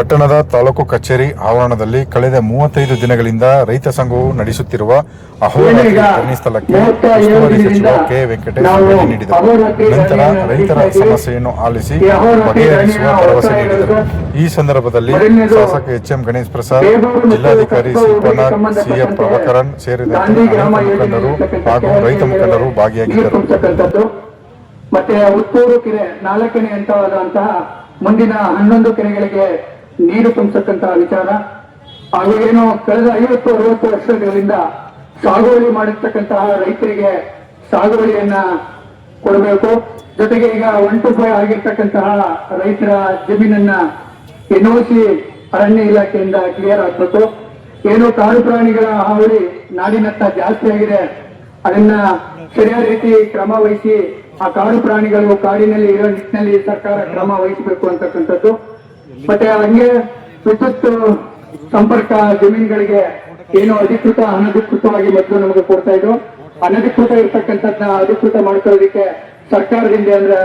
ಪಟ್ಟಣದ ತಾಲೂಕು ಕಚೇರಿ ಆವರಣದಲ್ಲಿ ಕಳೆದ ಮೂವತ್ತೈದು ದಿನಗಳಿಂದ ರೈತ ಸಂಘವು ನಡೆಸುತ್ತಿರುವ ಅಹೋರಾತ್ರಿ ಧರಣಿ ಸ್ಥಳಕ್ಕೆ ಉಸ್ತುವಾರಿ ಸಚಿವ ಕೆ ವೆಂಕಟೇಶ್ ಭೇಟಿ ನೀಡಿದರು. ನಂತರ ರೈತರ ಸಮಸ್ಯೆಯನ್ನು ಆಲಿಸಿ ಬಗೆಹರಿಸುವ ಭರವಸೆ ನೀಡಿದರು. ಈ ಸಂದರ್ಭದಲ್ಲಿ ಶಾಸಕ ಎಚ್ ಎಂ ಗಣೇಶ್ ಪ್ರಸಾದ್ ಜಿಲ್ಲಾಧಿಕಾರಿ ಶಿಲ್ಪನಾಗ್ ಸಿಎಂ ಪ್ರಭಾಕರನ್ ಸೇರಿದಂತೆ ಅನೇಕ ಮುಖಂಡರು ಹಾಗೂ ರೈತ ಮುಖಂಡರು ಭಾಗಿಯಾಗಿದ್ದರು. ಮತ್ತೆ ಉತ್ತೂರು ಕೆರೆ ನಾಲ್ಕನೇ ಹಂತವಾದಂತಹ ಮುಂದಿನ ಹನ್ನೊಂದು ಕೆರೆಗಳಿಗೆ ನೀರು ತುಂಬತಕ್ಕಂತಹ ವಿಚಾರ. ಹಾಗೂ ಏನು ಕಳೆದ ಐವತ್ತು, ಅರವತ್ತು ವರ್ಷಗಳಿಂದ ಸಾಗುವಳಿ ಮಾಡಿರ್ತಕ್ಕಂತಹ ರೈತರಿಗೆ ಸಾಗುವಳಿಯನ್ನ ಕೊಡಬೇಕು. ಜೊತೆಗೆ ಈಗ ಒನ್ ಟು ಫೈವ್ ಆಗಿರ್ತಕ್ಕಂತಹ ರೈತರ ಜಮೀನನ್ನ ಎನ್ಒಸಿ ಅರಣ್ಯ ಇಲಾಖೆಯಿಂದ ಕ್ಲಿಯರ್ ಆಗ್ಬೇಕು ಏನು ಕಾಡು ಪ್ರಾಣಿಗಳ ಹಾವಳಿ ನಾಡಿನತ್ತ ಜಾಸ್ತಿ ಆಗಿದೆ. ಅದನ್ನ ಸರಿಯಾದ ರೀತಿ ಕ್ರಮ ವಹಿಸಿ ಆ ಕಾಡು ಪ್ರಾಣಿಗಳು ಕಾಡಿನಲ್ಲಿ ಇರೋ ನಿಟ್ಟಿನಲ್ಲಿ ಸರ್ಕಾರ ಕ್ರಮ ವಹಿಸಬೇಕು ಅಂತಕ್ಕಂಥದ್ದು. ಮತ್ತೆ ಹಂಗೆ ವಿದ್ಯುತ್ ಸಂಪರ್ಕ ಜಮೀನುಗಳಿಗೆ ಏನು ಅಧಿಕೃತ ಅನಧಿಕೃತವಾಗಿ ಮೊದಲು ನಮಗೆ ಕೊಡ್ತಾ ಇದ್ರು. ಅನಧಿಕೃತ ಇರ್ತಕ್ಕಂಥದ್ನ ಅಧಿಕೃತ ಮಾಡ್ಕೊಳ್ಳೋದಕ್ಕೆ ಸರ್ಕಾರದಿಂದ ಅಂದ್ರೆ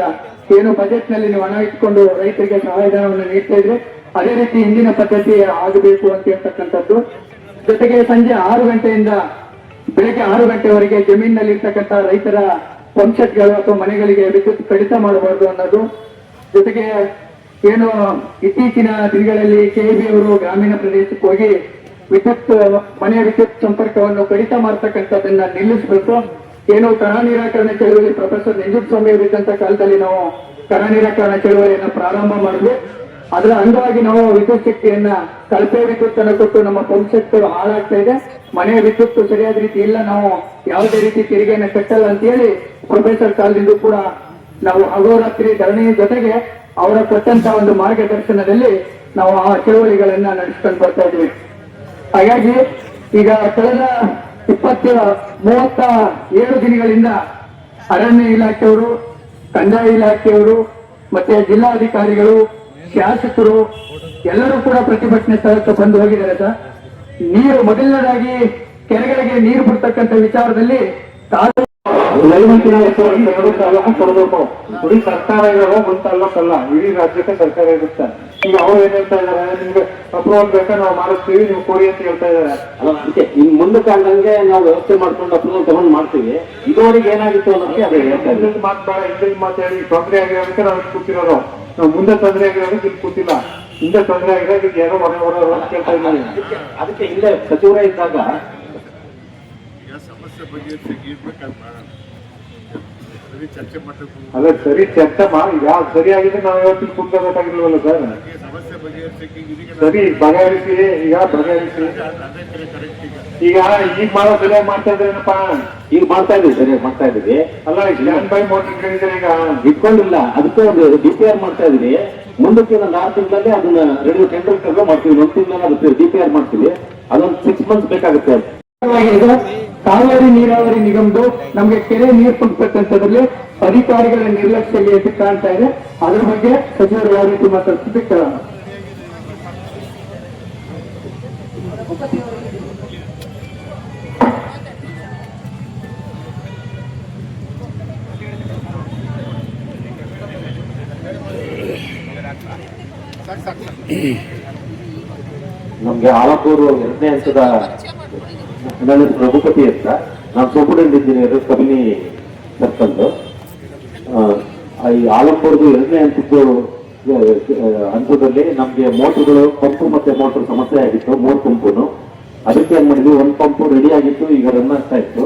ಏನು ಬಜೆಟ್ನಲ್ಲಿ ನೀವು ಹಣ ಇಟ್ಕೊಂಡು ರೈತರಿಗೆ ಸಹಾಯಧನವನ್ನು ನೀಡ್ತಾ ಇದ್ರು. ಅದೇ ರೀತಿ ಹಿಂದಿನ ಪದ್ಧತಿ ಆಗಬೇಕು ಅಂತ ಹೇಳ್ತಕ್ಕಂಥದ್ದು. ಜೊತೆಗೆ ಸಂಜೆ ಆರು ಗಂಟೆಯಿಂದ ಬೆಳಗ್ಗೆ ಆರು ಗಂಟೆವರೆಗೆ ಜಮೀನಿನಲ್ಲಿ ಇರ್ತಕ್ಕಂಥ ರೈತರ ಪಂಪ್ಸೆಟ್ಗಳು ಅಥವಾ ಮನೆಗಳಿಗೆ ವಿದ್ಯುತ್ ಕಡಿತ ಮಾಡಬಾರ್ದು ಅನ್ನೋದು. ಜೊತೆಗೆ ಏನು ಇತ್ತೀಚಿನ ದಿನಗಳಲ್ಲಿ ಕೆಬಿ ಅವರು ಗ್ರಾಮೀಣ ಪ್ರದೇಶಕ್ಕೆ ಹೋಗಿ ವಿದ್ಯುತ್, ಮನೆಯ ವಿದ್ಯುತ್ ಸಂಪರ್ಕವನ್ನು ಕಡಿತ ಮಾಡ್ತಕ್ಕಂಥದ್ದನ್ನ ನಿಲ್ಲಿಸಬೇಕು ಏನು ಕರ ನಿರಾಕರಣೆ ಚಳುವಳಿ ಪ್ರೊಫೆಸರ್ ಸ್ವಾಮಿ ಅವರಿದ್ದಂತ ಕಾಲದಲ್ಲಿ ನಾವು ಕರ ನಿರಾಕರಣೆ ಚಳುವಳಿಯನ್ನು ಪ್ರಾರಂಭ ಮಾಡಿದ್ವಿ. ಅದರ ಅಂಗವಾಗಿ ನಾವು ವಿದ್ಯುತ್ ಶಕ್ತಿಯನ್ನ ಕಳಪೆ ವಿದ್ಯುತ್ ಅನ್ನು ಕೊಟ್ಟು ನಮ್ಮ ಪಂಪ್ ಹಾಳಾಗ್ತಾ ಇದೆ. ಮನೆಯ ವಿದ್ಯುತ್ ಸರಿಯಾದ ರೀತಿ ಇಲ್ಲ. ನಾವು ಯಾವುದೇ ರೀತಿ ತೆರಿಗೆಯನ್ನು ಕಟ್ಟಲ್ಲ ಅಂತ ಹೇಳಿ ಪ್ರೊಫೆಸರ್ ಕಾಲದಿಂದ ಕೂಡ ನಾವು ಅಹೋರಾತ್ರಿ ಧರಣಿ ಜೊತೆಗೆ ಅವರ ಕೊಟ್ಟಂತ ಒಂದು ಮಾರ್ಗದರ್ಶನದಲ್ಲಿ ನಾವು ಆ ಚಳುವಳಿಗಳನ್ನ ನಡೆಸ್ಕೊಂಡು ಬರ್ತಾ ಇದ್ವಿ. ಹಾಗಾಗಿ ಈಗ ಕಳೆದ ಇಪ್ಪತ್ತ ಮೂವತ್ತ ಏಳು ದಿನಗಳಿಂದ ಅರಣ್ಯ ಇಲಾಖೆಯವರು, ಕಂದಾಯ ಇಲಾಖೆಯವರು ಮತ್ತೆ ಜಿಲ್ಲಾಧಿಕಾರಿಗಳು, ಶಾಸಕರು ಎಲ್ಲರೂ ಕೂಡ ಪ್ರತಿಭಟನೆ ಸ್ಥಳಕ್ಕೆ ಬಂದು ಹೋಗಿದ್ದಾರೆ ಸರ್. ನೀರು ಮೊದಲನೇದಾಗಿ ಕೆರೆಗಳಿಗೆ ನೀರು ಬಿಡ್ತಕ್ಕಂಥ ವಿಚಾರದಲ್ಲಿ ತಾಲೂಕು ಕಾಲ ಕೊಡಬೇಕು ಇಡೀ ಸರ್ಕಾರ ಇರೋ ಒಂದು ತಾಲ್ಲೂಕಲ್ಲ ಇಡೀ ರಾಜ್ಯಕ್ಕೆ ಸರ್ಕಾರ ಇರುತ್ತೆ ಈಗ ಅವ್ರು ಏನ್ ಹೇಳ್ತಾ ಇದಾರೆ ನಿಮ್ಗೆ ಅಪ್ರೂವಲ್ ಬೇಕಾ ನಾವು ಮಾಡಿಸ್ತೀವಿ ನೀವು ಕೊಡಿ ಅಂತ ಹೇಳ್ತಾ ಇದಾರೆ ಅಲ್ಲ ಅದಕ್ಕೆ ಇನ್ ಮುಂದೆ ಹಂಗಂಗೆ ನಾವು ವ್ಯವಸ್ಥೆ ಮಾಡ್ಕೊಂಡು ಅಪ್ರೂವಲ್ ತಗೊಂಡ್ ಮಾಡ್ತೀವಿ ಇದುವರೆಗೆ ಏನಾಗಿತ್ತು ಅನ್ನೋದಕ್ಕೆ ಅದೇ ಹೇಳ್ತಾ ಇದ್ದೀನಿ. ಹಿಂದಿನ ಮಾತು ಬೇಡ ಹಿಂದಿನ ಮಾತು ತೊಂದರೆ ಆಗಿರೋದಕ್ಕೆ ನಾವು ಕೂತಿರೋರು ನಾವು ಮುಂದೆ ತೊಂದರೆ ಆಗಿರೋದಕ್ಕೆ ಇಲ್ಲಿ ಕೂತಿಲ್ಲ ಹಿಂದೆ ತೊಂದರೆ ಆಗಿರೋದಕ್ಕೆ ಏನೋ ಮನೆ ಬರೋರು ಅಂತ ಕೇಳ್ತಾ ಇದ್ದಾರೆ ಅದಕ್ಕೆ ಅದಕ್ಕೆ ಹಿಂದೆ ಸಚಿವರ ಇದ್ದಾಗ ಸಮಸ್ಯೆ ಬಗ್ಗೆ ಅಲ್ಲ ಸರಿ ಚರ್ಚೆ ಮಾಡಿ ಯಾವ್ದು ಸರಿ ಆಗಿದೆ ನಾವು ಇವತ್ತಿಗೆ ಕುಟ್ಕೋಬೇಕಾಗಿಲ್ವಲ್ಲ ಸರ್? ಸರಿ ಬಗೆಹರಿಸಿ ಈಗ ಬಗೆಹರಿಸಿ. ಈಗ. ಈಗ ಈಗ ಮಾಡೋ ಸರಿಯಾಗಿ ಮಾಡ್ತಾ ಇದ್ರೇನಪ್ಪ ಈಗ ಮಾಡ್ತಾ ಇದ್ದೀವಿ ಸರಿಯಾಗಿ ಮಾಡ್ತಾ ಇದ್ದೀವಿ. ಅಲ್ಲ ಸ್ಟ್ಯಾಂಡ್ ಬೈ ಮೋಟರ್ ಕೇಳಿದ್ರೆ ಈಗ ಬಿಟ್ಕೊಂಡಿಲ್ಲ. ಅದಕ್ಕೆ ಒಂದು ಡಿ ಪಿ ಆರ್ ಮಾಡ್ತಾ ಇದೀವಿ ಮುಂದಕ್ಕೆ ಒಂದು ಆರು ತಿಂಗಳಲ್ಲಿ ಅದನ್ನ ರೆಡಿ ಟೆಂಡರ್ ತಗೊಂಡು ಮಾಡ್ತೀವಿ. ಒಂದು ತಿಂಗಳಲ್ಲಿ ಅದಕ್ಕೆ ಡಿ ಪಿ ಆರ್ ಮಾಡ್ತೀವಿ. ಅದೊಂದು ಸಿಕ್ಸ್ ಮಂತ್ಸ್ ಬೇಕಾಗುತ್ತೆ. ಕಾವೇರಿ ನೀರಾವರಿ ನಿಗಮದು ನಮಗೆ ಕೆರೆ ನೀರು ತುಂಬತಕ್ಕಂಥದ್ರಲ್ಲಿ ಅಧಿಕಾರಿಗಳ ನಿರ್ಲಕ್ಷ್ಯ ಎದ್ದು ಕಾಣ್ತಾ ಇದೆ. ಅದ್ರ ಬಗ್ಗೆ ಸಚಿವರು ಯಾವ ರೀತಿ ಮಾತಾಡ್ತಿದ್ದೆ ಕೇಳೋಣ. ನಮ್ಗೆ ಆಲಂಪೂರು ಎರಡನೇ ಹಂತದ ನನ್ನ ರಘುಪತಿ ಅಂತ. ನಾನು ಸೂಪರ್ಡೆಂಟ್ ಇಂಜಿನಿಯರ್ ಕಬಿನಿ ಸರ್ಕಲ್ ಈ ಆಲಂಪುರದ್ದು ಎರಡನೇ ಹಂತದ್ದು ಹಂತದಲ್ಲಿ ನಮಗೆ ಮೋಟರ್ಗಳು ಪಂಪು ಮತ್ತೆ ಮೋಟರ್ ಸಮಸ್ಯೆ ಆಗಿತ್ತು, ಮೂರು ಪಂಪುನು. ಅದಕ್ಕೆ ಏನ್ ಮಾಡಿದ್ವಿ, ಒಂದು ಪಂಪು ರೆಡಿ ಆಗಿತ್ತು, ಈಗ ರನ್ ಆಗ್ತಾ ಇತ್ತು.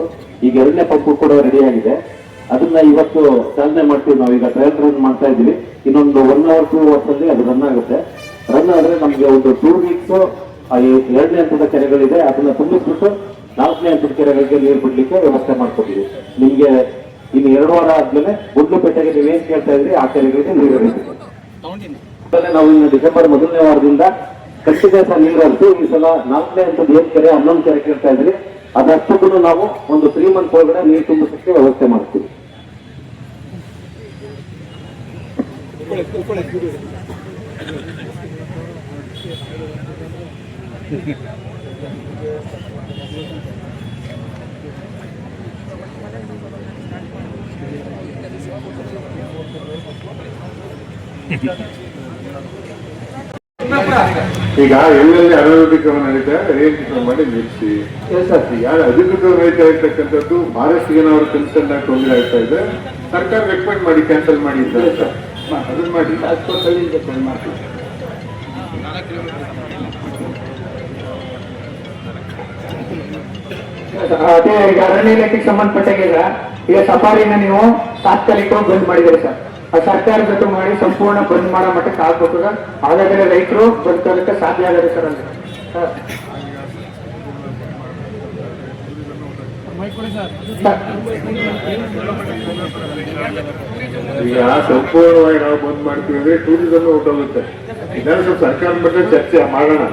ಈಗ ಎರಡನೇ ಪಂಪು ಕೂಡ ರೆಡಿ ಆಗಿದೆ. ಅದನ್ನ ಇವತ್ತು ಚಾಲನೆ ಮಾಡ್ತೀವಿ ನಾವು, ಈಗ ಟ್ರಯಲ್ ರನ್ ಮಾಡ್ತಾ ಇದೀವಿ ಇನ್ನೊಂದು ಒನ್ ಅವರ್ ಟೂ ಅವರ್ಸ್ ಅಲ್ಲಿ ಅದು ರನ್ ಆಗುತ್ತೆ. ರನ್ ಆದ್ರೆ ನಮ್ಗೆ ಒಂದು ಟೂ ವೀಕ್ಸ್ ಎರಡನೇ ಹಂತದ ಕೆರೆಗಳಿದೆ, ಅದನ್ನ ತುಂಬಿಸ್ಬಿಟ್ಟು ನಾಲ್ಕನೇ ಹಂತದ ಕೆರೆಗಳಿಗೆ ನೀರು ಬಿಡಲಿಕ್ಕೆ ವ್ಯವಸ್ಥೆ ಮಾಡ್ಕೊಟ್ಟಿದ್ದೀವಿ. ನಿಮಗೆ ಇನ್ನು ಎರಡು ವಾರ ಆದ್ಮೇಲೆ ಗುಡ್ಲುಪೇಟೆಗೆ ಏನು ಕೇಳ್ತಾ ಇದ್ರಿ, ಆ ಕೆರೆಗಳಿಗೆ ನೀರು ಇರುತ್ತೆ ನಾವು ಇನ್ನು ಡಿಸೆಂಬರ್ ಮೊದಲನೇ ವಾರದಿಂದ ಖಂಡಿತ ನೀರು ಅಂತ ಈ ಸಲ ನಾಲ್ಕನೇ ಹಂತದ ಏನ್ ಕೆರೆ, ಹನ್ನೊಂದು ಕೆರೆ ಕೇಳ್ತಾ ಇದ್ರಿ. ಅದಷ್ಟು ನಾವು ಒಂದು ತ್ರೀ ಮಂತ್ ಒಳಗಡೆ ನೀರು ತುಂಬಿಸಕ್ಕೆ ವ್ಯವಸ್ಥೆ ಮಾಡ್ತೀವಿ. Thank you. ಈಗ ಎಲ್ಲೆಲ್ಲಿ ಅನಾರೋಗ್ಯ ಕ್ರಮ ನಡೀತಾ ರಿಯಾಲಿಟಿ ಕ್ರಮ ಮಾಡಿ ನಿಲ್ಲಿಸಿ. ಯಾರು ಅಧಿಕೃತ ರೈತ ಇರ್ತಕ್ಕಂಥದ್ದು ಬಹಳಷ್ಟು ಜನ ಅವ್ರ ಕನ್ಸರ್ನ್ ತೊಂದರೆ ಆಗ್ತಾ ಇದೆ. ಸರ್ಕಾರ ರೆಕಮೆಂಡ್ ಮಾಡಿ ಕ್ಯಾನ್ಸಲ್ ಮಾಡಿ ಅಂತ. ಅದನ್ನ ಮಾಡಿ. ಮಾಡ್ತೀವಿ. ಅದೇ, ಈಗ ಅರಣ್ಯ ಇಲಾಖೆಗೆ ಸಂಬಂಧಪಟ್ಟಾಗ ಈಗ ಸಫಾರಿನ ನೀವು ತಾತ್ಕಾಲಿಕವಾಗಿ ಬಂದ್ ಮಾಡಿದ್ರಿ ಸರ್. ಆ ಸರ್ಕಾರ ಜೊತೆ ಮಾಡಿ ಸಂಪೂರ್ಣ ಬಂದ್ ಮಾಡೋ ಮಟ್ಟಕ್ಕೆ ಆಗ್ಬೇಕು ಸರ್. ಹಾಗಾದ್ರೆ ರೈತರು ಬದುಕೋದಕ್ಕೆ ಸಾಧ್ಯ ಆಗದೆ ಸರ್ ಅಲ್ಲಿ ಈಗ ಸಂಪೂರ್ಣವಾಗಿ ನಾವು ಬಂದ್ ಮಾಡ್ತೀವಿ ಅಂದ್ರೆ ಟೂರಿಸಂ ಹೋಗುತ್ತೆ ಇದನ್ನ ಸ್ವಲ್ಪ ಸರ್ಕಾರ ಬಗ್ಗೆ ಚರ್ಚೆ ಮಾಡೋಣ.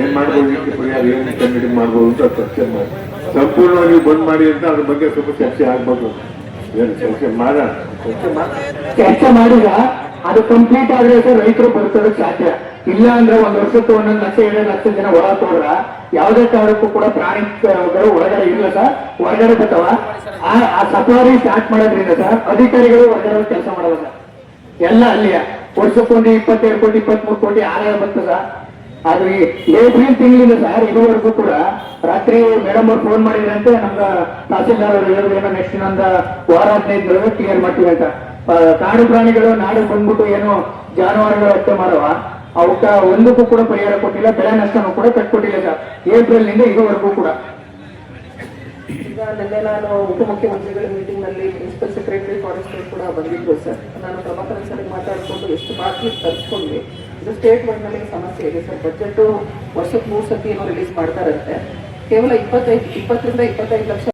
ಏನ್ ಮಾಡ್ಬೋದು ಪರಿಹಾರ, ಏನು ಕಂಡು ಮಾಡ್ಬೋದು ಅಂತ ಚರ್ಚೆ ಮಾಡಿ ಸಂಪೂರ್ಣವಾಗಿ ಬಂದ್ ಮಾಡಿ ಅಂತ ಅದ್ರ ಬಗ್ಗೆ ಸ್ವಲ್ಪ ಚರ್ಚೆ ಆಗ್ಬೋದು. ಏನು ಚರ್ಚೆ ಮಾಡಿ? ಚರ್ಚೆ ಮಾಡಿದ ಅದು ಕಂಪ್ಲೀಟ್ ಆದ್ರೆ ರೈತರು ಬರ್ತಾರೆ ಸಾಧ್ಯ. ಇಲ್ಲ ಅಂದ್ರೆ ಒಂದ್ ವರ್ಷಕ್ಕೆ ಒಂದೊಂದು ಲಕ್ಷ, ಎರಡು ಲಕ್ಷ ಜನ ಒಳ ಹೋದ್ರ ಯಾವುದೇ ಕಾರಣಕ್ಕೂ ಕೂಡ ಪ್ರಾಣಿಗಳು ಒಳಗಡೆ ಇಲ್ಲ ಸರ್. ಹೊರಗಡೆ ಬರ್ತಾವ. ಆ ಸಫಾರಿ ಸ್ಟಾರ್ಟ್ ಮಾಡೋದ್ರಿಂದ ಸರ್ ಅಧಿಕಾರಿಗಳು ಹೊರಗಡೆ ಕೆಲಸ ಮಾಡಲ್ಲ ಎಲ್ಲ ಅಲ್ಲಿಯ. ವರ್ಷಕ್ಕೊಂದು ಇಪ್ಪತ್ತೆರಡು ಕೋಟಿ, ಇಪ್ಪತ್ಮೂರು ಕೋಟಿ ಆದಾಯ ಬರ್ತದೆ ಈ ಏಪ್ರಿಲ್ ತಿಂಗಳಿಂದ ಸರ್ ಇದುವರೆಗೂ ಕೂಡ ರಾತ್ರಿ ಮೇಡಮ್ ಅವ್ರು ಫೋನ್ ಮಾಡಿದ್ರಂತೆ, ನಮ್ಗ ತಹಸೀಲ್ದಾರ್ ಅವರು ಹೇಳಿದ್ರು ನೆಕ್ಸ್ಟ್ ಇನ್ನೊಂದ ವಾರ ಹದಿನೈದು ಕ್ಲಿಯರ್ ಮಾಡ್ತೀವಿ ಅಂತ. ಕಾಡು ಪ್ರಾಣಿಗಳು, ನಾಡು ಬಂದ್ಬಿಟ್ಟು ಏನು ಜಾನುವಾರುಗಳು ಹತ್ಯೆ ಮಾಡವ, ಅವಕ್ಕ ಒಂದಕ್ಕೂ ಕೂಡ ಪರಿಹಾರ ಕೊಟ್ಟಿಲ್ಲ, ಬೆಳೆ ನಷ್ಟನೂ ಕೂಡ ಕಟ್ಕೊಟ್ಟಿಲ್ಲ ಏಪ್ರಿಲ್ನಿಂದ ಇದುವರೆಗೂ ಕೂಡ. ಈಗ ನಿನ್ನೆ ನಾನು ಉಪಮುಖ್ಯಮಂತ್ರಿಗಳ ಮೀಟಿಂಗ್ನಲ್ಲಿ ಪ್ರಿನ್ಸಿಪಲ್ ಸೆಕ್ರೆಟರಿ ಫಾರೆಸ್ಟ್ ಕೂಡ ಬಂದಿದ್ರು ಸರ್. ನಾನು ಪ್ರಭಾಕರ್ ಸರಿ ಮಾತಾಡಿಕೊಂಡು ಎಷ್ಟು ಬಾಕಿ ತರಿಸ್ಕೊಂಡ್ವಿ. ಇದು ಸ್ಟೇಟ್ ವೈಡ್ನಲ್ಲಿ ಸಮಸ್ಯೆ ಇದೆ. ಸರ್ ಬಜೆಟ್ ವರ್ಷಕ್ಕೆ ಮೂರು ಸತಿ ಏನೋ ರಿಲೀಸ್ ಮಾಡ್ತಾರಂತೆ. ಕೇವಲ ಇಪ್ಪತ್ತೈದು ಇಪ್ಪತ್ತರಿಂದ ಇಪ್ಪತ್ತೈದು ಲಕ್ಷ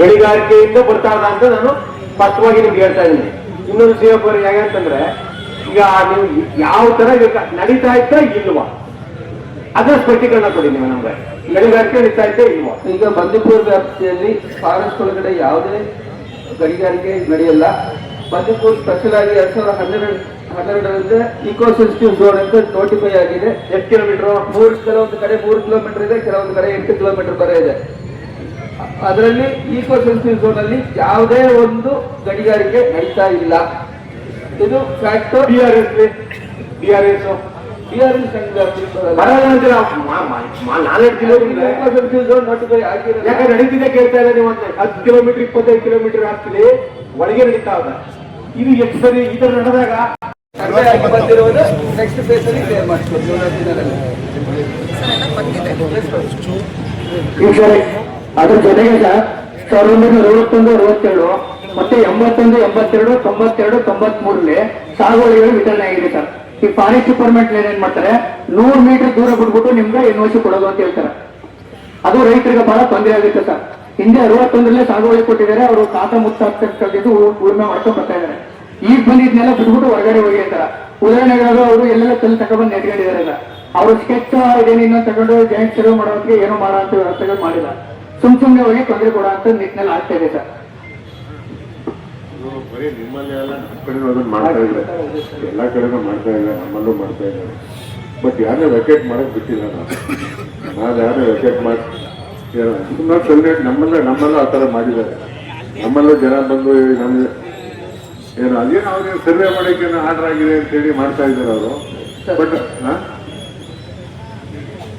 ಗಣಿಗಾರಿಕೆಯಿಂದ ಬರ್ತಾ ಇದ್ದ ಅಂತ ನಾನು ಸ್ಪಷ್ಟವಾಗಿ ನಿಮ್ಗೆ ಹೇಳ್ತಾ ಇದ್ದೀನಿ. ಇನ್ನೊಂದು ಸೇವಕರು ಹೇಗೆ ಅಂತಂದ್ರೆ ಈಗ ನೀವು ಯಾವ ತರ ನಡೀತಾ ಇತ್ತಾ ಇಲ್ವಾ? ಅದರ ಸ್ಪಷ್ಟೀಕರಣ ಕೊಡಿ ನೀವು ನಮ್ಗೆ. ಗಣಿಗಾರಿಕೆ ನಡೀತಾ ಇದ್ದೇ ಇಲ್ವಾ? ಈಗ ಬಂದಿಪುರ ವ್ಯಾಪ್ತಿಯಲ್ಲಿ ಫಾರೆಸ್ಟ್ ಒಳಗಡೆ ಯಾವುದೇ ಗಣಿಗಾರಿಕೆ ನಡೆಯಲ್ಲ. ಬಂದಿಪುರ್ ಸ್ಪೆಷಲ್ ಆಗಿ ಎರಡ್ ಸಾವಿರದ ಹನ್ನೆರಡು ಹನ್ನೆರಡರಿಂದ ಇಕೋ ಸೆನ್ಸಿಟಿವ್ ಝೋನ್ ಅಂತ ನೋಟಿಫೈ ಆಗಿದೆ. ಎಷ್ಟು ಕಿಲೋಮೀಟರ್ ಮೂರು ಕೆಲವೊಂದು ಕಡೆ ಮೂರು ಕಿಲೋಮೀಟರ್ ಇದೆ ಕೆಲವೊಂದು ಕಡೆ ಎಂಟು ಕಿಲೋಮೀಟರ್ ಬರ ಇದೆ. ಅದರಲ್ಲಿ ಈಕೋ ಸೆನ್ಸಿಟಿವ್ ಝೋನ್ ಅಲ್ಲಿ ಯಾವುದೇ ಒಂದು ಗಣಿಗಾರಿಕೆ ನಡೀತಾ ಇಲ್ಲ. ಇದು fact B R S B R S B R S notify ಆಗಿರೋದು. ಯಾಕೆ ನಡೀತಿದೆ ಕೇಳ್ತಾ ಇಲ್ಲ ನೀವು ಹತ್ತು ಕಿಲೋಮೀಟರ್ ಇಪ್ಪತ್ತೈದು ಕಿಲೋಮೀಟರ್ ಆಗ್ತಿದೆ. ಒಳಗೆ ನಡೀತಾ ಇದೆ. ಇದು ಎಷ್ಟು ಸರಿ ಈ ತರ ನಡೆದಾಗ ಅದ್ರ ಜೊತೆಗೆ ಸರ್ ಸಾವಿರದ ಒಂಬೈನೂರ ಅರವತ್ತೊಂದು, ಅರವತ್ತೇಳು ಮತ್ತೆ ಎಂಬತ್ತೊಂದು, ಎಂಬತ್ತೆರಡು, ತೊಂಬತ್ತೆರಡು ತೊಂಬತ್ಮೂರಲ್ಲಿ ಸಾಗುವಳಿಗಳು ವಿತರಣೆ ಆಗಿದೆ ಸರ್. ಈ ಫಾರೆಸ್ಟ್ ಡಿಪಾರ್ಟ್ಮೆಂಟ್ ಏನ್ ಮಾಡ್ತಾರೆ? ನೂರು ಮೀಟರ್ ದೂರ ಬಿಟ್ಬಿಟ್ಟು ನಿಮ್ಗೆ ಎನ್ಒಸಿ ಕೊಡೋದು ಅಂತ ಹೇಳ್ತಾರೆ. ಅದು ರೈತರಿಗೆ ಬಹಳ ತೊಂದರೆ ಆಗುತ್ತೆ ಸರ್. ಹಿಂದೆ ಅರವತ್ತೊಂದರಲ್ಲೇ ಸಾಗುವಳಿ ಕೊಟ್ಟಿದ್ದಾರೆ, ಅವರು ತಾತ ಮುತ್ತ ಕಳೆದಿದ್ದು ಉಳುಮೆ ಮಾಡ್ಕೊಂಡು ಬರ್ತಾ ಇದ್ದಾರೆ. ಈಗ ಬಂದಿದ್ನೆಲ್ಲ ಬಿಟ್ಬಿಟ್ಟು ಹೊರಗಡೆ ಹೋಗಿ ಅಂತಾರ. ಉದಾಹರಣೆಗಳು ಅವರು ಎಲ್ಲೆಲ್ಲ ಕಲ್ಲು ತಗೊಂಡ್ಬಂದು ನೆಟ್ಕೊಂಡಿದಾರಲ್ಲ ಅವರು ಸ್ಕೆಚ್ ಇದೇನು ಇನ್ನೊಂದು ತಗೊಂಡು ಜಾಯಿಂಟ್ ಸರ್ವ್ ಮಾಡೋದಕ್ಕೆ ಏನೋ ಮಾಡೋ ಅಂತ ವ್ಯವಸ್ಥೆಗಳು ಮಾಡಿಲ್ಲ ಸುಮ್ ಸುಮ್ನೆ ಹೋಗಿ ತೊಂದರೆ ಕೊಡೋ ಅಂತ ನಿಟ್ಟಿನಲ್ಲಿ ಆಗ್ತಾ ಇದೆ ಸರ್. ನಮ್ಮ ಮಾಡ್ತಾ ಇದ್ದಾರೆ. ಎಲ್ಲಾ ಕಡೆನೂ ಮಾಡ್ತಾ ಇದ್ದಾರೆ, ನಮ್ಮಲ್ಲೂ ಮಾಡ್ತಾ ಇದ್ದಾರೆ. ಬಟ್ ಯಾರನ್ನೂ ವೆಕೇಟ್ ಮಾಡಕ್ ಬಿಟ್ಟಿಲ್ಲ ನಾವು. ನಾವು ಯಾರು ವೆಕೇಟ್ ಮಾಡಿ ಸುಮ್ಮನೆ ನಮ್ಮಲ್ಲ ನಮ್ಮಲ್ಲೂ ಆ ಥರ ಮಾಡಿದ್ದಾರೆ. ನಮ್ಮಲ್ಲೂ ಜನ ಬಂದು ನಮ್ಗೆ ಏನು ಅದೇನು ಅವ್ರಿಗೆ ಸರ್ವೆ ಮಾಡೋಕ್ಕೆ ಆರ್ಡರ್ ಆಗಿದೆ ಅಂತ ಹೇಳಿ ಮಾಡ್ತಾ ಇದ್ದಾರೆ ಅವರು. ಬಟ್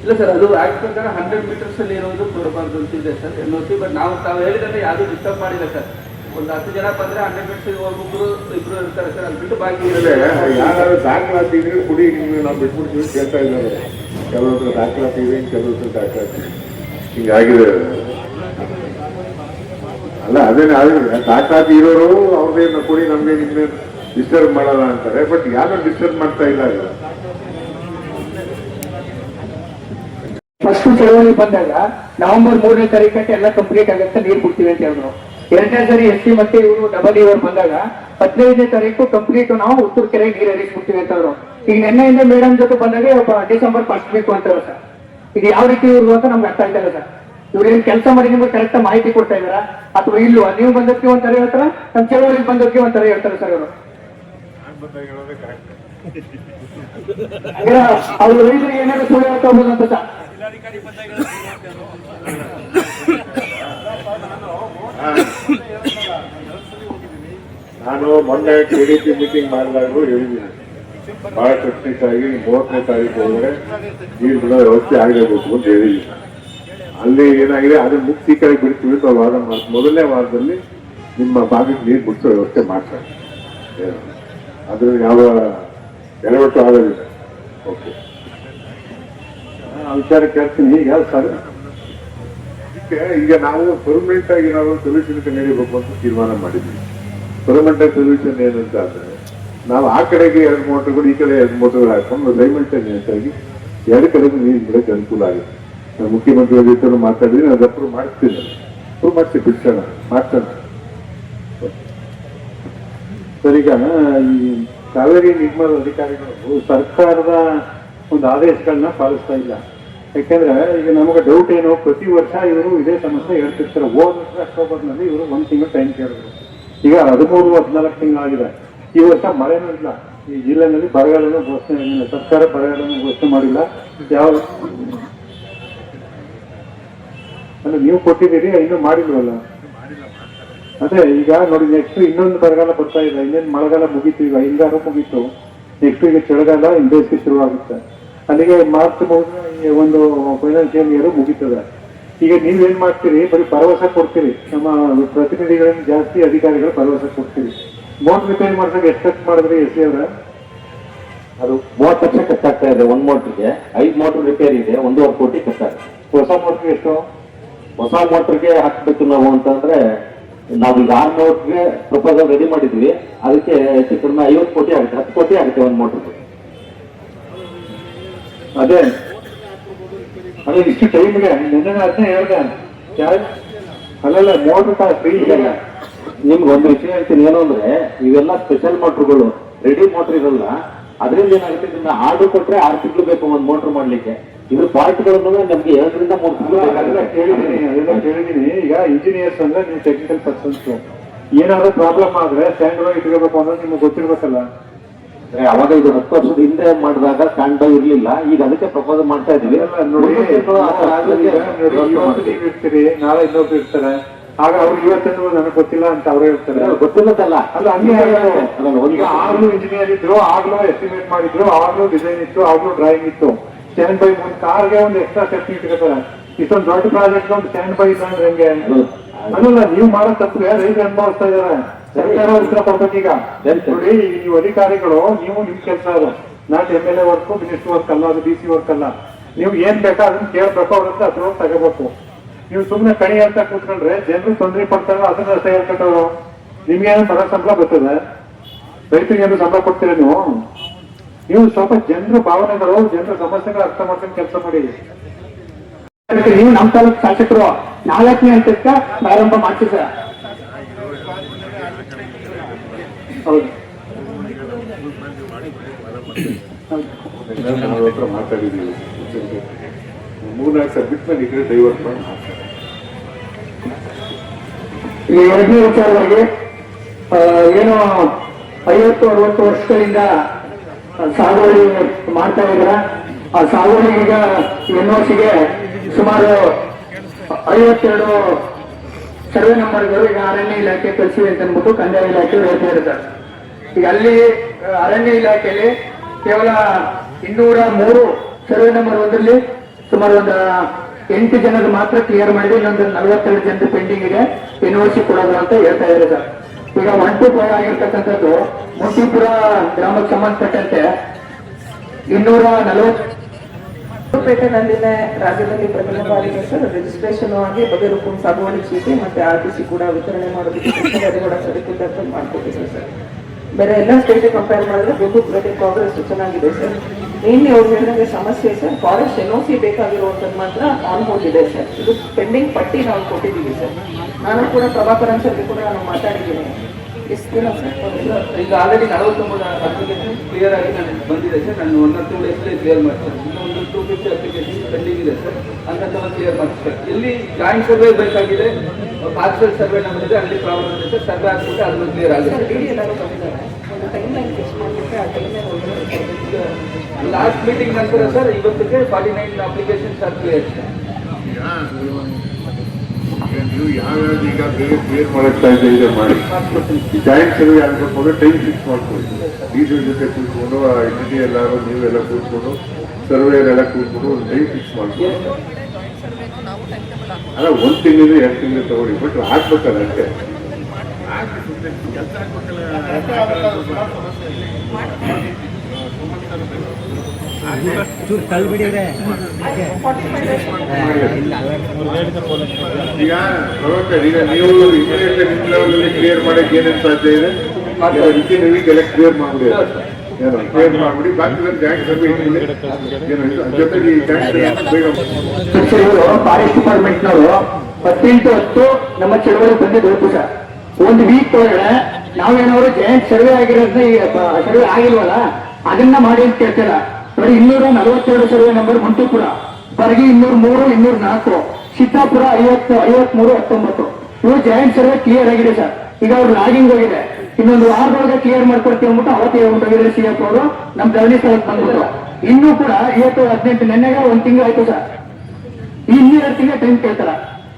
ಇಲ್ಲ ಸರ್ ಅದು ಆಕ್ಟ್ ಪ್ರಕಾರ ಹಂಡ್ರೆಡ್ ಮೀಟರ್ಸ್ ಅಲ್ಲಿ ಇರೋದು ಕೊಡಬಾರ್ದು ಅಂತ ಇದೆ ಸರ್ ಎನ್ ಸಿ ಬಟ್ ನಾವು ತಾವು ಹೇಳಿದ್ರೆ ಯಾವುದು ಡಿಸ್ಟರ್ಬ್ ಮಾಡಿಲ್ಲ ಸರ್. ಒಂದು ಹತ್ತು ಜನ ಬಂದ್ರೆ ಹಂಡ್ರೆಡ್ ಮೀಟರ್ಸ್ ಒಬ್ಬೊಬ್ರು ಇಬ್ರು ಇರ್ತಾರೆ ಸರ್ ಅಲ್ಲಿ ಬಿಟ್ಟು ಬಾಕಿ ಯಾರು ದಾಖಲಾತಿ ಇದ್ರೆ ಕುಡಿ ನೀವು ನಾವು ಬಿಟ್ಬಿಡ್ತೀವಿ ಕೇಳ್ತಾ ಇದ್ದಾರೆ. ಕೆಲವೊಂದು ದಾಖಲಾತಿ ಇದೆ ಕೆಲವೊಂದು ದಾಖಲಾತಿ ಹಿಂಗಾಗಿದೆ. ಅಲ್ಲ ಅದೇನೆ ಆಗಿದೆ ದಾಖಲಾತಿ ಇರೋರು ಅವ್ರದ್ದೇನು ಕೊಡಿ ನಮ್ಗೆ ನಿಮ್ಗೆ ಡಿಸ್ಟರ್ಬ್ ಮಾಡಲ್ಲ ಅಂತಾರೆ ಬಟ್ ಯಾರು ಡಿಸ್ಟರ್ಬ್ ಮಾಡ್ತಾ ಇಲ್ಲ ಫಸ್ಟ್ ಚಳವಳಿ ಬಂದಾಗ ನವೆಂಬರ್ ಮೂರನೇ ತಾರೀಕಕ್ಕೆ ಎಲ್ಲ ಕಂಪ್ಲೀಟ್ ಆಗುತ್ತೆ, ನೀರು ಬಿಡ್ತೀವಿ ಅಂತ ಹೇಳಿದ್ರು. ಎರಡನೇ ಸರಿ ಎಸ್ ಸಿ ಮತ್ತೆ ಇವರು ಡಬಲ್ ಇವರ್ ಬಂದಾಗ ಹದಿನೈದನೇ ತಾರೀಕು ಕಂಪ್ಲೀಟ್ ನಾವು ಉತ್ತರ ಕೆರೆ ನೀರು ಹರಿಸ್ಬಿಡ್ತೀವಿ ಅಂತ ಅವರು ಈಗ ನಿನ್ನೆಯಿಂದ ಮೇಡಮ್ ಜೊತೆ ಬಂದಾಗ ಒಬ್ಬ ಡಿಸೆಂಬರ್ ಫಸ್ಟ್ ವೀಕ್ ಅಂತಾರೆ ಸರ್. ಇದು ಯಾವ ರೀತಿ ಇವರು ಅಂತ ನಮ್ಗೆ ಅರ್ಥ ಆಗ್ತಾ ಇಲ್ಲ ಸರ್. ಇವ್ರು ಏನ್ ಕೆಲಸ ಮಾಡಿ ನಿಮ್ಗೆ ಕರೆಕ್ಟ್ ಮಾಹಿತಿ ಕೊಡ್ತಾ ಇದಾರಾ ಅಥವಾ ಇಲ್ಲೂ ನೀವು ಬಂದಕ್ಕೆ ಒಂಥರ ಹೇಳ್ತಾರ? ನಮ್ಮ ಕೆಲವರಿಗೆ ಬಂದಕ್ಕೆ ಒಂಥರ ಹೇಳ್ತಾರೆ ಸರ್ ಇವರು ಅವ್ರು ರೈತರಿಗೆ ಏನಾದ್ರು ಸುಳ್ಳು ಹೇಳ್ತಾ ಅಂತ ನಾನು ಮೊನ್ನೆ ಟಿಡಿಪಿ ಮೀಟಿಂಗ್ ಮಾಡಿದಾಗಲೂ ಹೇಳಿದ್ದೀನಿ. ಬಹಳ ಕಟ್ಟುನಿಟ್ಟಾಗಿ ಮೂವತ್ತನೇ ತಾರೀಕು ಹೋದ್ರೆ ನೀರು ಬಿಡೋ ವ್ಯವಸ್ಥೆ ಆಗಲೇಬೇಕು ಅಂತ ಹೇಳಿಲ್ಲ ಅಲ್ಲಿ ಏನಾಗಿದೆ ಅದನ್ನ ಮುಕ್ತಿ ಕಡೆ ಬಿಡ್ತೀವಿ ಅಂತ ವಾದ ಮಾಡ, ಮೊದಲನೇ ವಾರದಲ್ಲಿ ನಿಮ್ಮ ಭಾಗಕ್ಕೆ ನೀರು ಬಿಡಿಸೋ ವ್ಯವಸ್ಥೆ ಮಾಡ್ತಾರೆ ಅದ್ರ ಯಾವ ಎಡವಟ್ಟು ಆಗೋದಿಲ್ಲ ಓಕೆ ಆ ವಿಚಾರ ಕೇಳ್ತೀನಿ. ಈಗ ಸರ್ ಇದಕ್ಕೆ ಈಗ ನಾವು ಪರ್ಮನೆಂಟ್ ಆಗಿ ನಾವು ಸೊಲ್ಯೂಷನ್ ನೀಡಬೇಕು ಅಂತ ತೀರ್ಮಾನ ಮಾಡಿದ್ವಿ. ಪರ್ಮನೆಂಟ್ ಸೊಲ್ಯೂಷನ್ ಏನಂತ ಅಂದ್ರೆ ನಾವು ಆ ಕಡೆಗೆ ಎರಡು ಮೋಟರ್ಗಳು ಈ ಕಡೆ ಎರಡು ಮೋಟರ್ಗಳು ಹಾಕೊಂಡು ಸೈಮಲ್ಟೇನಿಯಸ್ ಆಗಿ ಎರಡು ಕಡೆಗೂ ನೀರು ಬಿಡಕ್ಕೆ ಅನುಕೂಲ ಆಗುತ್ತೆ. ಮುಖ್ಯಮಂತ್ರಿಗಳ ಜೊತೆ ಮಾತಾಡಿದ್ರೆ ಅದು ಅಪ್ರೂವ್ ಮಾಡಿಸ್ತೀನಿ. ಅಪ್ರೂವ್ ಮಾಡ್ತೀನಿ ಬಿಡ್ಸೋಣ. ಮಾಡ್ತಾನೆ ಸರ್ ಈ ಕಾವೇರಿ ನಿಗಮದ ಅಧಿಕಾರಿಗಳು ಸರ್ಕಾರದ ಒಂದು ಆದೇಶಗಳನ್ನ ಪಾಲಿಸ್ತಾ ಇಲ್ಲ. ಯಾಕೆಂದ್ರೆ ಈಗ ನಮಗೆ ಡೌಟ್ ಏನು? ಪ್ರತಿ ವರ್ಷ ಇವರು ಇದೇ ಸಮಸ್ಯೆ ಹೇಳ್ತಿರ್ತಾರೆ. ಹೋದ ವರ್ಷ ಅಕ್ಟೋಬರ್ನಲ್ಲಿ ಇವರು ಒಂದು ತಿಂಗಳು ಟೈಮ್ ಕೇಳಿದ್ರು. ಈಗ ಹದಿಮೂರು, ಹದಿನಾಲ್ಕು ತಿಂಗಳಾಗಿದೆ. ಈ ವರ್ಷ ಮಳೆನೂ ಇಲ್ಲ. ಈ ಜಿಲ್ಲೆನಲ್ಲಿ ಬರಗಾಲನೂ ಘೋಷಣೆ ಸರ್ಕಾರ ಬರಗಾಲನೂ ಘೋಷಣೆ ಮಾಡಿಲ್ಲ. ಯಾವ ಅಲ್ಲ ನೀವು ಕೊಟ್ಟಿದ್ದೀರಿ ಇನ್ನೂ ಮಾಡಿಲ್ವಲ್ಲ? ಅದೇ ಈಗ ನೋಡಿ ನೆಕ್ಸ್ಟ್ ಇನ್ನೊಂದು ಬರಗಾಲ ಬರ್ತಾ ಇದೆ ಇನ್ನೇನು ಮಳೆಗಾಲ ಮುಗೀತು ಈಗ ಹಿಂಗಾರು ಮುಗೀತು ನೆಕ್ಸ್ಟ್ ಈಗ ಚಳಿಗಾಲ ಇನ್ನು ಬೇಸಿಗೆ ಶುರುವಾಗುತ್ತೆ. ಅಲ್ಲಿಗೆ ಮಾರ್ಚ್ ಒಂದು ಫೈನಾನ್ಷಿಯಲ್ ಇಯರ್ ಮುಗೀತದೆ. ಈಗ ನೀವೇನ್ ಮಾಡ್ತೀರಿ ಬರೀ ಭರವಸೆ ಕೊಡ್ತೀರಿ ನಮ್ಮ ಪ್ರತಿನಿಧಿಗಳನ್ನ ಜಾಸ್ತಿ ಅಧಿಕಾರಿಗಳು ಭರವಸೆ ಕೊಡ್ತೀರಿ. ಮೋಟ್ ರಿಪೇರಿ ಮಾಡಿದಾಗ ಎಷ್ಟು ಖರ್ಚು ಮಾಡಿದ್ರಿ ಎಸ್ ಸಿ ಅವರ? ಅದು ಮೂವತ್ತು ಲಕ್ಷ ಖರ್ಚಾಗ್ತಾ ಇದೆ ಒಂದು ಮೋಟ್ರಿಗೆ ಐದು ಮೋಟ್ರ್ ರಿಪೇರಿ ಇದೆ ಒಂದೂವರೆ ಕೋಟಿ ಖರ್ಚಾಗುತ್ತೆ. ಹೊಸ ಮೋಟ್ರಿಗೆ ಎಷ್ಟು? ಹೊಸ ಮೋಟರ್ಗೆ ಹಾಕ್ಬೇಕು ನಾವು ಅಂತಂದ್ರೆ ಈಗ ಆರು ಮೋಟ್ರಿಗೆ ಪ್ರಪೋಸಲ್ ರೆಡಿ ಮಾಡಿದ್ವಿ. ಅದಕ್ಕೆ ಹೆಚ್ಚು ಕಡಿಮೆ ಐವತ್ತು ಕೋಟಿ ಆಗುತ್ತೆ, ಹತ್ತು ಕೋಟಿ ಆಗುತ್ತೆ ಒಂದು ಮೋಟ್ರ್. ಅದೇ. ಅದೇ ಇಷ್ಟು ಟೈಮ್ಗೆ ನಿನ್ನೆ ಅದನ್ನೇ ಹೇಳ್ದೆ. ಅಲ್ಲಲ್ಲ ಮೋಟರ್ ಫ್ರೀ ಇದೆಯಲ್ಲ ನಿಮ್ಗೆ ಒಂದು ವಿಷಯ ಹೇಳ್ತೀನಿ ಏನು ಅಂದ್ರೆ, ಇವೆಲ್ಲ ಸ್ಪೆಷಲ್ ಮೋಟರ್ಗಳು ರೆಡಿ ಮೋಟ್ರ್ ಇರಲ್ಲ. ಅದರಿಂದ ಏನಾಗುತ್ತೆ ಆರ್ಡರ್ ಕೊಟ್ಟರೆ ಆರು ತಿಂಗಳು ಬೇಕು ಒಂದು ಮೋಟ್ರ್ ಮಾಡ್ಲಿಕ್ಕೆ. ಇದ್ರ ಪಾರ್ಟ್ಗಳನ್ನು ನಮ್ಗೆ ಎರಡರಿಂದ ಮೂರು ತಿಂಗಳು ಕೇಳಿದೀನಿ ಅದೆಲ್ಲ ಕೇಳಿದೀನಿ ಈಗ ಇಂಜಿನಿಯರ್ಸ್ ಅಂದ್ರೆ ನೀವು ಟೆಕ್ನಿಕಲ್ ಪರ್ಸನ್ಸ್ ಏನಾದ್ರೂ ಪ್ರಾಬ್ಲಮ್ ಆದ್ರೆ ಸ್ಟ್ಯಾಂಡ್ ಬೈ ಇಟ್ಕೋಬೇಕು ಅನ್ನೋದು ನಿಮ್ಗೆ ಗೊತ್ತಿರ್ಬೇಕಲ್ಲ. ಅಂದ್ರೆ ಅವಾಗ ಇದು ಹತ್ತು ವರ್ಷದ ಹಿಂದೆ ಮಾಡಿದಾಗ ಸ್ಟ್ಯಾಂಡ್ ಬೈ ಇರ್ಲಿಲ್ಲ. ಈಗ ಅದಕ್ಕೆ ಪ್ರಪೋಸ್ ಮಾಡ್ತಾ ಇದೀವಿ. ನೀವು ಇರ್ತೀರಿ. ನಾಳೆ ಇನ್ನೊಬ್ರು ಇರ್ತಾರೆ. ಆಗ ಅವ್ರು ಇವತ್ತೇನು ನನಗೆ ಗೊತ್ತಿಲ್ಲ ಅಂತ ಅವ್ರು ಹೇಳ್ತಾರೆ ಗೊತ್ತಿಲ್ಲದಲ್ಲ. ಅಲ್ಲ ಹಂಗೆ ಈಗ ಆಗ್ಲೂ ಇಂಜಿನಿಯರ್ ಇದ್ರು ಆಗ್ಲೂ ಎಸ್ಟಿಮೇಟ್ ಮಾಡಿದ್ರು ಆಗ್ಲೂ ಡಿಸೈನ್ ಇತ್ತು ಆಗ್ಲೂ ಡ್ರಾಯಿಂಗ್ ಇತ್ತು. ಸ್ಟ್ಯಾಂಡ್ ಬೈ ಒಂದು ಕಾರ್ಗೆ ಒಂದು ಎಕ್ಸ್ಟ್ರಾ ಸೆಫ್ಟಿ ಇಟ್ಕೋತಾರೆ. ಇಷ್ಟೊಂದು ದೊಡ್ಡ ಪ್ರಾಜೆಕ್ಟ್ ಒಂದು ಸೆವೆನ್ ಬೈ ಇಲ್ಲ ಅಂದ್ರೆ ಹೆಂಗೆ ನೀವು ಮಾಡೋ ತಪ್ಪಿಗೆ ರೈತರು ಅನುಭವಿಸ್ತಾ ಇದಾರೆ ಸರ್ಕಾರ ಉತ್ತರ ಕೊಡ್ಬೇಕೀಗ. ನೋಡಿ ಈ ನೀವು ಅಧಿಕಾರಿಗಳು ನೀವು ನಿಮ್ ಕೆಲಸ ಅದು. Not M L A work minister work ಅಲ್ಲ ಅದು ಡಿ ಸಿ ವರ್ಕ್ ಅಲ್ಲ. ನೀವು ಏನ್ ಬೇಕಾ ಅದನ್ನ ಕೇಳ್ಬೇಕು ಅವ್ರ ಹತ್ರ ಅದ್ರ ತಗೋಬೇಕು. ನೀವು ಸುಮ್ನೆ ಕಣಿ ಅಂತ ಕೂತ್ಕೊಂಡ್ರೆ ಜನರು ತೊಂದರೆ ಪಡ್ತಾರೆ ಅದನ್ನ ರಸ್ತೆ ಹೇಳ್ಕೊಂಡವ್ರು ನಿಮ್ಗೇನು ಬರೋ ಸಂಬಳ ಬರ್ತದೆ? ರೈತರಿಗೆ ಏನು ಸಂಬಳ ಕೊಡ್ತೀರಾ ನೀವು? ನೀವು ಸ್ವಲ್ಪ ಜನರ ಭಾವನೆಗಳು ಜನರ ಸಮಸ್ಯೆಗಳು ಅರ್ಥ ಮಾಡ್ಕೊಂಡು ಕೆಲಸ ಮಾಡಿ. ನೀವು ನಮ್ಮ ತಾಲೂಕು ಶಾಸಕರು ನಾಲ್ಕನೇ ಹಂತಕ್ಕ ಪ್ರಾರಂಭ ಹೌದು. ಹತ್ರ ಮಾತಾಡಿದ್ದೀವಿ ಮೂರ್ನಾಲ್ಕು ಬಿಟ್ಟು ನಾನು ಈ ಕಡೆ ಡೈವರ್ಟ್ ಮಾಡಿ ಮಾಡ್ತಾರೆ ಈ ಎರಡನೇ ವಿಚಾರವಾಗಿ ಆ, ಏನು ಐವತ್ತು ಅರವತ್ತು ವರ್ಷಗಳಿಂದ ಸಾಗುವಳಿ ಮಾಡ್ತಾ ಇದ್ದಾರೆ? ಆ ಸಾಗುವಳಿ ಈಗ ಎನ್ ಸಿಗೆ ಸುಮಾರು ಐವತ್ತೆರಡು ಸರ್ವೆ ನಂಬರ್ಗಳು ಈಗ ಅರಣ್ಯ ಇಲಾಖೆ ಕಳಿಸಿವೆ ಅಂತ ಅಂದ್ಬಿಟ್ಟು ಕಂದಾಯ ಇಲಾಖೆ ಹೇಳ್ತಾ ಇರ್ತಾರೆ. ಈಗ ಅಲ್ಲಿ ಅರಣ್ಯ ಇಲಾಖೆಯಲ್ಲಿ ಕೇವಲ ಇನ್ನೂರ ಮೂರು ಸರ್ವೆ ನಂಬರ್ ಒಂದರಲ್ಲಿ ಸುಮಾರು ಒಂದು ಎಂಟು ಜನರು ಮಾತ್ರ ಕ್ಲಿಯರ್ ಮಾಡಿದೆ ಇನ್ನೊಂದು ನಲವತ್ತೆರಡು ಜನರು ಪೆಂಡಿಂಗ್ ಇದೆ ಎನ್ ಸಿ ಕೊಡೋದು ಅಂತ ಹೇಳ್ತಾ ಇದ್ದಾರೆ ಈಗ ಒನ್ ಟು ಆಗಿರ್ತಕ್ಕಂಥದ್ದು ಮುಟ್ಟಿಪುರ ಗ್ರಾಮಕ್ಕೆ ಸಂಬಂಧಪಟ್ಟಂತೆ ಇನ್ನೂರ ನಲವತ್ತು ಪೇಟೆನಲ್ಲಿನೇ ರಾಜ್ಯದಲ್ಲಿ ಪ್ರಥಮ ಬಾರಿಗೆ ಸರ್ ರಿಜಿಸ್ಟ್ರೇಷನ್ ಆಗಿ ಬಗೆರೂಪಂ ಸಾಗುವಳಿ ಚೀಟಿ ಮತ್ತೆ ಆರ್ ಟಿ ಸಿ ಕೂಡ ವಿತರಣೆ ಮಾಡೋದಕ್ಕೆ ಕೂಡ ಸರ್ಕ್ಯುಲರ್ ಮಾಡ್ಕೊಟ್ಟಿದ್ದಾರೆ ಸರ್. ಬೇರೆ ಎಲ್ಲ ಸ್ಟೇಟ್ ಕಂಪೇರ್ ಮಾಡಿದ್ರೆ ಬಹುತೇಕ ಕಾಂಗ್ರೆಸ್ ಚೆನ್ನಾಗಿದೆ ಸರ್. ಮೇನ್ಲಿ ಅವ್ರು ಹೇಳಿದಂಗೆ ಸಮಸ್ಯೆ ಸರ್. ಫಾರೆಸ್ಟ್ ಎನ್ ಸಿ ಬೇಕಾಗಿರುವಂಥದ್ದು ಮಾತ್ರ ಆನ್ ಹೋಲ್ಡ್ ಇದೆ ಸರ್. ಇದು ಪೆಂಡಿಂಗ್ ಪಟ್ಟಿ ನಾವು ಕೊಟ್ಟಿದ್ದೀವಿ ಸರ್. ನಾನು ಕೂಡ ಪ್ರಭಾಕರನ್ ಸರ್ಗೆ ಕೂಡ ನಾನು ಮಾತಾಡಿದ್ದೀನಿ. ಎಷ್ಟು ದಿನ ಸರ್? ಈಗ ಆಲ್ರೆಡಿ ನಲವತ್ತೊಂಬತ್ತು ಅಪ್ಲಿಕೇಶನ್ ಕ್ಲಿಯರ್ ಆಗಿ ನನಗೆ ಬಂದಿದೆ ಸರ್. ನಾನು ಒನ್ ಆರ್ ಟೂ ಡೇಸ್ಲೇ ಕ್ಲಿಯರ್ ಮಾಡ್ತೀನಿ. ಇನ್ನೊಂದು ಟೂ ಫಿಫ್ಟಿ ಅಪ್ಲಿಕೇಶನ್ ಪೆಂಡಿಂಗ್ ಇದೆ ಸರ್. ಅಂತ ಕ್ಲಿಯರ್ ಮಾಡ್ತೀನಿ. ಎಲ್ಲಿ ಜಾಯಿಂಟ್ ಸರ್ವೆ ಬೇಕಾಗಿದೆ. ಪಾರ್ಸಲ್ ಸರ್ವೆ ನಮ್ಮದಿದೆ. ಅಲ್ಲಿ ಪ್ರಾಬ್ಲಮ್ ಇದೆ ಸರ್. ಸರ್ವೆ ಆಗ್ಬಿಟ್ಟು ಅದನ್ನು ಕ್ಲಿಯರ್ ಆಗಿದೆ ಸರ್ ಒಂದು ಟೈಮ್ ಲೈನ್ ಫಿಕ್ಸ್ ಮಾಡಿಬಿಟ್ಟು ಆ ಟೈಮ್ ಲೈನ್ ಲಾಸ್ಟ್ ಮೀಟಿಂಗ್ ನಂತರ ಸರ್ ಇವತ್ತಿಗೆ forty nine applications are clear ನೀವು ಯಾವ್ಯಾವ್ದು ಈಗ ಬೇರೆ ಕ್ಲಿಯರ್ ಮಾಡಕ್ ಸಾಧ್ಯ ಇದೆ ಮಾಡಿ. ಜಾಯಿಂಟ್ ಸರ್ವೆ ಆಗ್ಬೇಕು ಟೈಮ್ ಫಿಕ್ಸ್ ಮಾಡ್ಕೊಳ್ಳಿ. ಡೀಸೆಲ್ ಜೊತೆ ಕೂತ್ಕೊಂಡು ಆ ಎಂಟಿಟಿ ಎಲ್ಲಾರು ನೀವೆಲ್ಲ ಕೂತ್ಕೊಂಡು ಸರ್ವೇರ್ ಎಲ್ಲ ಕೂತ್ಕೊಂಡು ಒಂದು ಟೈಮ್ ಫಿಕ್ಸ್ ಮಾಡ್ಕೊಳ್ಳಿ. ಅಲ್ಲ ಒಂದು ತಿಂಗಳು ಎರಡು ತಿಂಗಳು ತಗೊಳ್ಳಿ ಬಟ್ ಹಾಕ್ಬೇಕಲ್ಲ ಅಷ್ಟೇ. ಈಗ ಪ್ರವಕ್ತ ಈಗ ನೀವು ಇಂಜಿನಿಯರ್ ಕ್ಲಿಯರ್ ಮಾಡಕ್ಕೆ ಏನೇನು ಸಾಧ್ಯ ಇದೆ? ಇಂಜಿನಿಯರಿಂಗ್ ಕ್ಲಿಯರ್ ಮಾಡ್ಬಿಡಿ ಏನು ಕ್ಲಿಯರ್ ಮಾಡ್ಬಿಡಿ. ಬಾಕಿ ಅದ್ರ ಜೊತೆಗೆ ಹತ್ತು ನಮ್ಮ ಚಳವಳಿ ಬಂದಿದ್ದು ಒಂದು ವೀಕ್ ಒಳಗಡೆ ನಾವೇನಾದ್ರು ಜಾಯಿಂಟ್ ಸರ್ವೆ ಆಗಿರೋದ್ನ ಈಗ ಸರ್ವೆ ಆಗಿಲ್ವಲ್ಲ? ಅದನ್ನ ಮಾಡಿ ಅಂತ ಕೇಳ್ತೀರ ನೋಡಿ ಇನ್ನೂರ ನಲವತ್ತೆರಡು ಸರ್ವೆ ನಂಬರ್ ಮುಂಟುಪುರ ಹೊರಗೆ ಇನ್ನೂರ ಮೂರು, ಇನ್ನೂರ ನಾಲ್ಕು. ಸಿದ್ದಾಪುರ ಐವತ್ತು ಐವತ್ ಮೂರು ಹತ್ತೊಂಬತ್ತು. ಇವು ಜಾಯಿಂಟ್ ಸರ್ವೆ ಕ್ಲಿಯರ್ ಆಗಿದೆ ಸರ್. ಈಗ ಅವ್ರು ಲಾಗಿಂಗ್ ಹೋಗಿದೆ. ಇನ್ನೊಂದು ವಾರದೊಳಗೆ ಕ್ಲಿಯರ್ ಮಾಡ್ಕೊಡ್ತೀವಿ ಅಂದ್ಬಿಟ್ಟು ಅವತ್ತೇ ಹೋಗಿದ್ರೆ ಸಿ ಎಫ್ ಅವರು. ನಮ್ ಧರಣಿ ಸ್ಥಳಕ್ಕೆ ಬಂದ್ಬಿಟ್ಟು. ಇನ್ನೂ ಕೂಡ ಇವತ್ತು ಹದಿನೆಂಟು, ನೆನ್ನೆಗ ಒಂದ್ ತಿಂಗಳು ಆಯ್ತು ಸರ್. ಇನ್ನೂ ಎರಡು ತಿಂಗಳ ಟೈಮ್ ಕೇಳ್ತಾರ.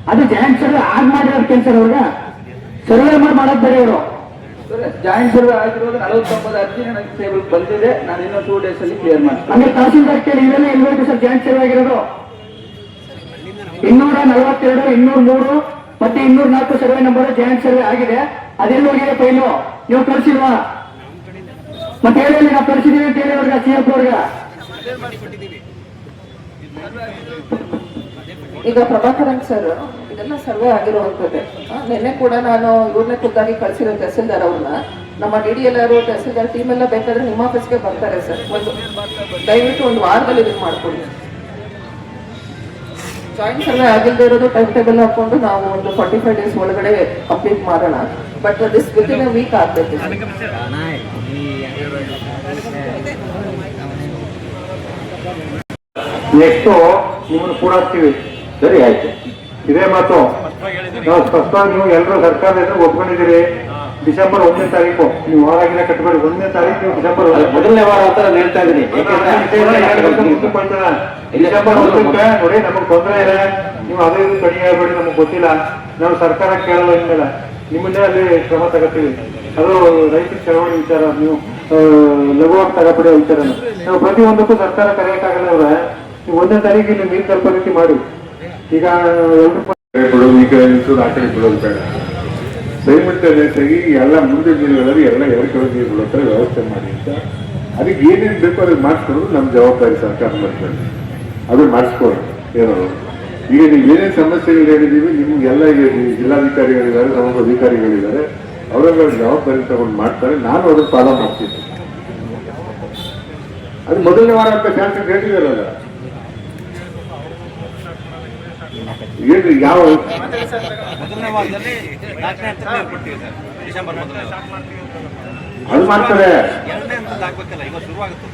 ಅದು ಜಾಯಿಂಟ್ ಸರ್ವೆ ಆಗ್ ಮಾಡಿರೋ ಕೆಲಸ ಅವ್ರಿಗೆ? ಸರ್ವೆ ಮಾಡಿ ಮಾಡೋದ್ ಬೇರೆ ಇವರು. ಜಾಯಿಂಟ್ ಸರ್ವೆ ಆಗಿರೋದು ನಲವತ್ತೊಂಬತ್ತು ಅರ್ಜಿ ನನಗೆ ಟೇಬಲ್ ಬಂದಿದೆ. ನಾನು ಇನ್ನೂ ಟೂ ಡೇಸ್ ಅಲ್ಲಿ ಕ್ಲಿಯರ್ ಮಾಡ್ತೀನಿ. ತಹಸೀಲ್ದಾರ್ ಕೇಳಿ ಸರ್ ಜಾಯಿಂಟ್ ಸರ್ವೆ ಆಗಿರೋದು. ಇನ್ನೂರ ನಲವತ್ತೆರಡು ಇನ್ನೂರ ಮೂರು ಮತ್ತೆ ಇನ್ನೂರ ನಾಲ್ಕು ಸರ್ವೆ ನಂಬರ್ ಜಾಯಿಂಟ್ ಸರ್ವೆ ಆಗಿದೆ. ಅದೆಲ್ಲ ಹೋಗಿದೆ ಫೈಲು? ನೀವು ಕಳ್ಸಿಲ್ವಾ ಮತ್ತೆ ಹೇಳಿ ನಾವು ಕಳಿಸಿದೀವಿ ಅಂತ ಹೇಳಿ ಅವ್ರಿಗೆ ಸಿ ಎಫ್ ಅವ್ರಿಗೆ. ಈಗ ಪ್ರಭಾಕರನ್ ಸರ್ ಇದೆಲ್ಲ ಸರ್ವೆ ಆಗಿರುವಂಥದ್ದೇ. ನಿನ್ನೆ ಕೂಡ ನಾನು ಇವ್ರನ್ನೇ ಖುದ್ದಾಗಿ ಕಳಿಸಿರೋ ತಹಸೀಲ್ದಾರ್ ಅವ್ರನ್ನ. ನಮ್ಮ D D L R tahsildar team ಎಲ್ಲ ಬೇಕಾದ್ರೆ ನಿಮ್ಮ ಆಫೀಸ್ಗೆ ಬರ್ತಾರೆ ಸರ್. ಒಂದು ದಯವಿಟ್ಟು ಒಂದು ವಾರದಲ್ಲಿ ಇದನ್ನು ಮಾಡ್ಕೊಳ್ಳಿ ಜಾಯಿಂಟ್ ಸರ್ವೆ ಆಗಿಲ್ಲದೆ ಇರೋದು ಟೈಮ್ ಟೇಬಲ್ ಹಾಕೊಂಡು ನಾವು ಒಂದು ಫಾರ್ಟಿ ಫೈವ್ ಡೇಸ್ ಒಳಗಡೆ ಕಂಪ್ಲೀಟ್ ಮಾಡೋಣ. But this within week ಆಗ್ಬೇಕು ನೆಕ್ಸ್ಟು ನಿಮ್ಮನ್ನು ಕೂಡ ಸರಿ, ಆಯ್ತು. ಇದೇ ಮಾತು. ನಾವು ಸ್ಪಷ್ಟವಾಗಿ ನೀವು ಎಲ್ಲರೂ ಸರ್ಕಾರದ ಹೆಸರು ಒಪ್ಕೊಂಡಿದ್ದೀರಿ. ಡಿಸೆಂಬರ್ ಒಂದನೇ ತಾರೀಕು. ನೀವು ಹೊರಗಿನ ಕಟ್ಟಬೇಡಿ ಒಂದನೇ ತಾರೀಕು ನೀವು ಡಿಸೆಂಬರ್ ಮೊದಲನೇ ವಾರ ಅಂತ ನಾನು ಹೇಳ್ತಾ ಇದ್ದೀನಿ. ಡಿಸೆಂಬರ್ ಒಂದಕ್ಕೆ ನೋಡಿ ನಮಗೆ ತೊಂದರೆ ಇದೆ ನೀವು ಅದೇ ಇದು ಕಡಿಮೆ ಹೇಳ್ಬೇಡಿ ನಮಗೆ ಗೊತ್ತಿಲ್ಲ. ನಾವು ಸರ್ಕಾರ ಕೇಳಲ್ಲ ಇನ್ಮೇಲೆ. ನಿಮ್ಮನ್ನೇ ಅಲ್ಲಿ ಕ್ರಮ ತಗೋತೀವಿ. ಅದು ರೈತರ ಚಳವಳಿ ವಿಚಾರ ನೀವು ಆ, ಲಘುವಾಗಿ ತಗೋಬೇಡಿ ವಿಚಾರ ವಿಚಾರನ. ನಾವು ಪ್ರತಿಯೊಂದಕ್ಕೂ ಸರ್ಕಾರ ಕರೆಯಕ್ಕಾಗಲ್ಲ ಅವ್ರೆ. ನೀವು ಒಂದನೇ ತಾರೀಕು ನೀವು ನೀರು ಕಲ್ಪ ರೀತಿ ಮಾಡಿ. ಈಗ ಎಲ್ಲರೂ ನಿಂತು ಆ ಕಡೆ ಬಿಡೋದು ಬೇಡ ಸೈಮಲ್ಟೇನಿಯಸ್ಸಾಗಿ ಎಲ್ಲ ಮುಂದಿನ ದಿನಗಳಲ್ಲಿ ಎಲ್ಲ ಎರಡು ಕಡೆ ನೀರು ಬಿಡೋ ವ್ಯವಸ್ಥೆ ಮಾಡಿ ಅಂತ. ಅದಕ್ಕೆ ಏನೇನು ಬೇಕೋ ಅದಕ್ಕೆ ಮಾಡಿಸ್ಕೊಡೋದು ನಮ್ಮ ಜವಾಬ್ದಾರಿ ಸರ್ಕಾರ ಮಾಡ್ತಾರೆ ಅದು ಮಾಡಿಸ್ಕೊಳ್ಳಿ ಏನೋ. ಈಗ ನೀವು ಏನೇನು ಸಮಸ್ಯೆಗಳು ಹೇಳಿದ್ದೀವಿ, ನಿಮ್ಗೆ ಎಲ್ಲ ಜಿಲ್ಲಾಧಿಕಾರಿಗಳಿದ್ದಾರೆ ಸಮಗ್ರ ಅಧಿಕಾರಿಗಳಿದ್ದಾರೆ ಅವರೆಲ್ಲ ಜವಾಬ್ದಾರಿ ತಗೊಂಡು ಮಾಡ್ತಾರೆ. ನಾನು ಅದನ್ನು ಫಾಲೋ ಮಾಡ್ತೀನಿ. ಅದು ಮೊದಲನೇ ವಾರ ಅಂತ ಚಾನ್ಸ್ ಹೇಳಿದಾರಲ್ಲ. ಏನು ಯಾವ ಅದು ಮಾಡ್ತಾರೆ ಶುರುವಾಗುತ್ತೆ.